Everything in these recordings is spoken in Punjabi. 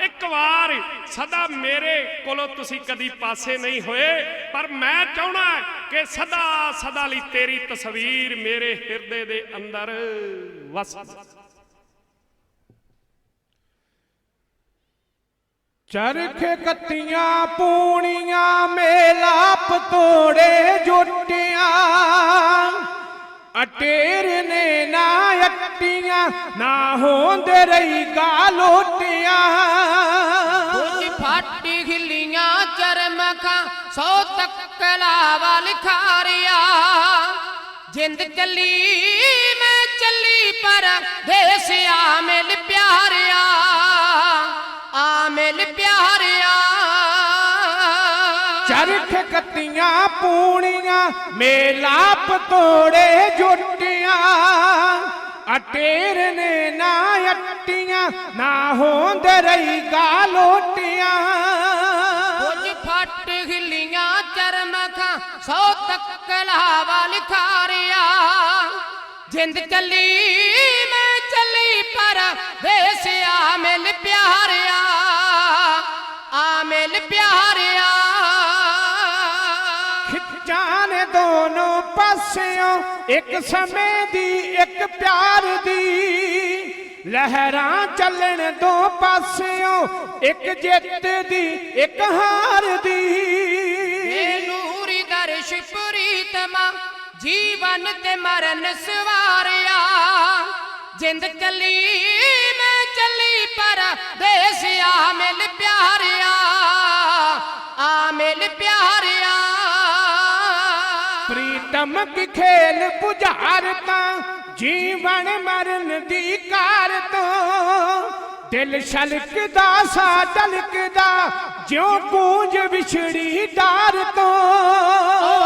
ਇੱਕ ਵਾਰ ਸਦਾ ਮੇਰੇ ਕੋਲੋਂ ਤੁਸੀਂ ਕਦੀ ਪਾਸੇ ਨਹੀਂ ਹੋਏ, ਪਰ ਮੈਂ ਚਾਹਣਾ ਕਿ ਸਦਾ ਸਦਾ ਲਈ ਤੇਰੀ ਤਸਵੀਰ ਮੇਰੇ ਹਿਰਦੇ ਦੇ ਅੰਦਰ ਵਸ ਚਰਖ ਕੱਤੀਆਂ ਪੂਣੀਆਂ ਮੇਲਾਪ ਤੋੜੇ ਜੁੱਟੀਆਂ। ਅਟੇਰ ਨੇ ਨਾ ਅੱਟੀਆਂ, ਨਾ ਹੋਂਦੇ ਰਹੀ ਗਾਲੋਟੀਆਂ ਕੁਝ ਫਾਟੀ ਹਿੱਲੀਆਂ ਚਰਮਖਾਂ ਸੌ ਤੱਕਲਾ ਵਾਲ ਖਾਰਿਆ ਜਿੰਦ ਚੱਲੀ ਮੈਂ ਚੱਲੀ ਪਰ ਦੇਸ ਆ ਮਿਲ ਪਿਆਰਿਆ। ਆ ਮਿਲ ਪਿਆਰਿਆ। ਚਰਖ ਕੱਤੀਆਂ ਪੂਣੀਆਂ ਮੇਲਾਪ ਤੋੜੇ ਜੁੱਟੀਆਂ। ਅਟੇਰ ਨੇ ਨਾ ਅੱਟੀਆਂ, ਨਾ ਹੋਂਦ ਰਹੀ ਗਾਲੋਟੀਆਂ ਕੁਝ ਫੱਟ ਹਿੱਲੀਆਂ ਚਰਮਖਾਂ ਸੌ ਤੱਕਲਾ ਵਾਲ ਖਾਰਿਆ ਜਿੰਦ ਚੱਲੀ, ਮੈਂ ਚੱਲੀ ਪਰ ਦੇਸ ਆ ਮਿਲ ਪਿਆਰਿਆ। ਆ ਮਿਲ ਪਿਆਰ ਦੋਨੋਂ ਇੱਕ ਸਮੇਂ ਦੀ, ਇੱਕ ਪਿਆਰ ਦੀ। ਲਹਿਰਾਂ ਚੱਲਣ ਦੋ ਪਾਸਿਓ, ਇੱਕ ਜਿੱਤ ਦੀ, ਇੱਕ ਹਾਰ ਦੀ। ਏ ਨੂਰੀ ਦਰਸ਼ ਪ੍ਰੀਤਮਾ ਜੀਵਨ ਤੇ ਮਰਨ ਸਵਾਰਿਆ। ਜਿੰਦ ਚਲੀ, ਮੈਂ ਚੱਲੀ, ਪਰ ਦੇਸ ਆ ਮਿਲ ਪਿਆਰਿਆ। ਆ ਮਿਲ ਪਿਆਰਿਆ ਪ੍ਰੀਤਮ ਕੀ ਖੇਲ ਬੁਝਾਰਤਾ ਜੀਵਨ ਮਰਨ ਦੀ ਕਾਰ ਤੋਂ ਦਿਲ ਛਲਕਦਾ ਸਾ ਢਲਕਦਾ, ਜਿਉਂ ਗੂੰਜ ਵਿਛੜੀ ਡਾਰ ਤੋਂ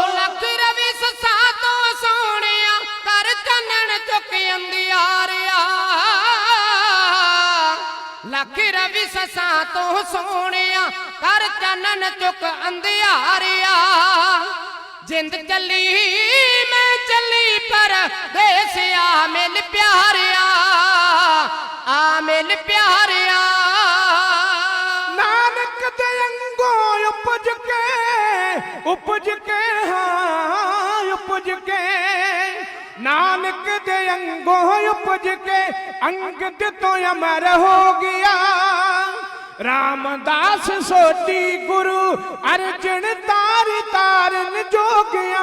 ਲੱਖ ਰਵੀ ਸਸਾ ਤੋਂ ਸੋਹਣਿਆ ਕਰ ਚੰਨਣ ਚੁੱਕ ਅੰਧਿਆਰਿਆ ਲੱਖ ਰਵੀ ਸਸਾ ਤੋਂ ਸੋਹਣਿਆ ਕਰ ਚੰਨਣ ਚੁੱਕ ਅੰਧਿਆਰਿਆ ਜਿੰਦ ਚੱਲੀ, ਮੈਂ ਚੱਲੀ, ਪਰ ਦੇਸ ਮਿਲ ਪਿਆਰਿਆ, ਆ ਮਿਲ ਪਿਆਰਿਆ। ਨਾਨਕ ਦੇ ਅੰਗੋਂ ਉਪਜ ਕੇ ਉਪਜ ਕੇ, ਹਾਂ, ਉਪਜ ਕੇ। ਨਾਨਕ ਦੇ ਅੰਗੋਂ ਉਪਜ ਕੇ, ਅੰਗਦ ਤੋਂ ਅਮਰ ਹੋ ਗਿਆ ਰਾਮਦਾਸ ਸੋਢੀ ਗੁਰੂ ਅਰਜਨ ਤਾਰ ਤਾਰਨ ਜੋਗਿਆ।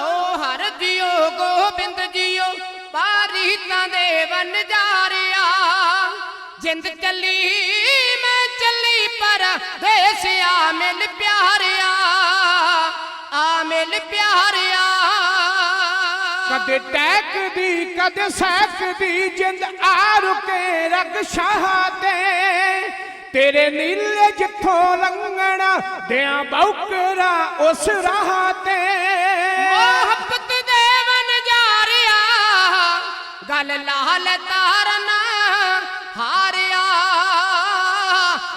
ਓ ਹਰ ਦਿਓ ਗੋਬਿੰਦ ਜਿਉ ਪਾਰੀਤਾਂ ਦੇ ਵਨ ਜਾਰਿਆ। ਜਿੰਦ ਚੱਲੀ, ਮੈਂ ਚੱਲੀ, ਪਰ ਦੇਸ ਮਿਲ ਪਿਆਰਿਆ। ਆ ਮਿਲ ਪਿਆਰਿਆ ਕਦੇ ਟੈਕਦੀ ਕਦੇ ਸੈਕਦੀ ਜਿੰਦ ਆ ਰੁਕੇ ਰਗ ਸ਼ਾਹ ਤੇ। ਤੇਰੇ ਨੀਲੇ ਜਿੱਥੋਂ ਲੰਘਣਾ ਦਿਆਂ ਬੌਕਰਾ ਉਸ ਰਾਹ ਤੇ। ਮੁਹੱਬਤ ਦੇ ਵਨ ਜਾਰਿਆ, ਗੱਲ ਲਾਲ ਤਾਰਨ ਹਾਰਿਆ।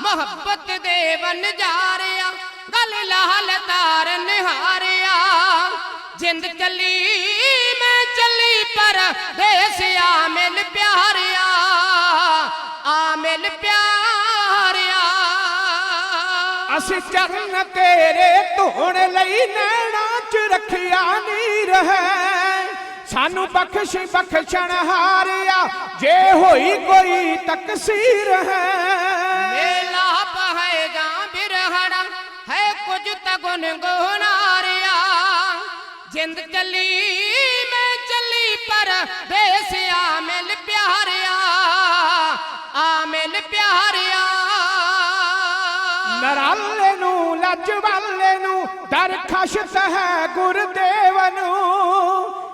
ਮੁਹੱਬਤ ਦੇ ਵਨ ਜਾਰਿਆ, ਗੱਲ ਲਾਲ ਤਾਰਨ ਹਾਰਿਆ। ਜਿੰਦ ਚੱਲੀ ਚੱਲੀ ਪਿਆਰਿਆ। ਅਸੀਂ ਚਰਨ ਤੇਰੇ ਧੋਣ ਲਈ ਨੈਣਾ ਚ ਰੱਖਿਆ ਨੀਰ ਹੈ ਸਾਨੂੰ ਬਖਸ਼ ਬਖਸ਼ਣ ਹਾਰਿਆ ਜੇ ਹੋਈ ਕੋਈ ਤਕਸੀਰ ਹੈ ਮੇਲਾ ਹੈ ਜਾਂ ਬਿਰਹਣਾ ਹੈ ਕੁਝ ਤਾਂ ਗੁਣ ਗੁਨਾਰਿਆ ਜਿੰਦ ਚੱਲੀ ਮੈਂ ਚੱਲੀ ਪਰ ਦੇਸ ਆ ਪਿਆਰਿਆ। ਨਰਾਲੇ ਨੂੰ ਨੂੰ ਹੈ ਗੁਰਦੇਵ ਨੂੰ।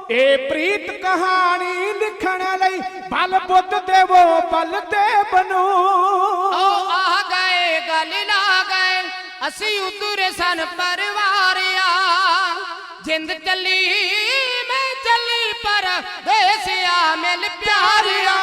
ਇਹ ਪ੍ਰੀਤ ਕਹਾਣੀ ਲਿਖਣ ਲਈ ਬਲ ਬੁੱਧ ਦੇਵੋ ਬਲ ਦੇਵ ਨੂੰ। ਓ ਆ ਗਏ ਗੱਲ ਲਾ ਗਏ ਅਸੀਂ ਉਤਰੇ ਸਨ ਪਰਵਾਰਿਆ। ਜਿੰਦ ਚੱਲੀ ਮੈਂ ਚੱਲੀ ਪਰ ਦੇਸ ਆ ਮਿਲ ਪਿਆਰਿਆ।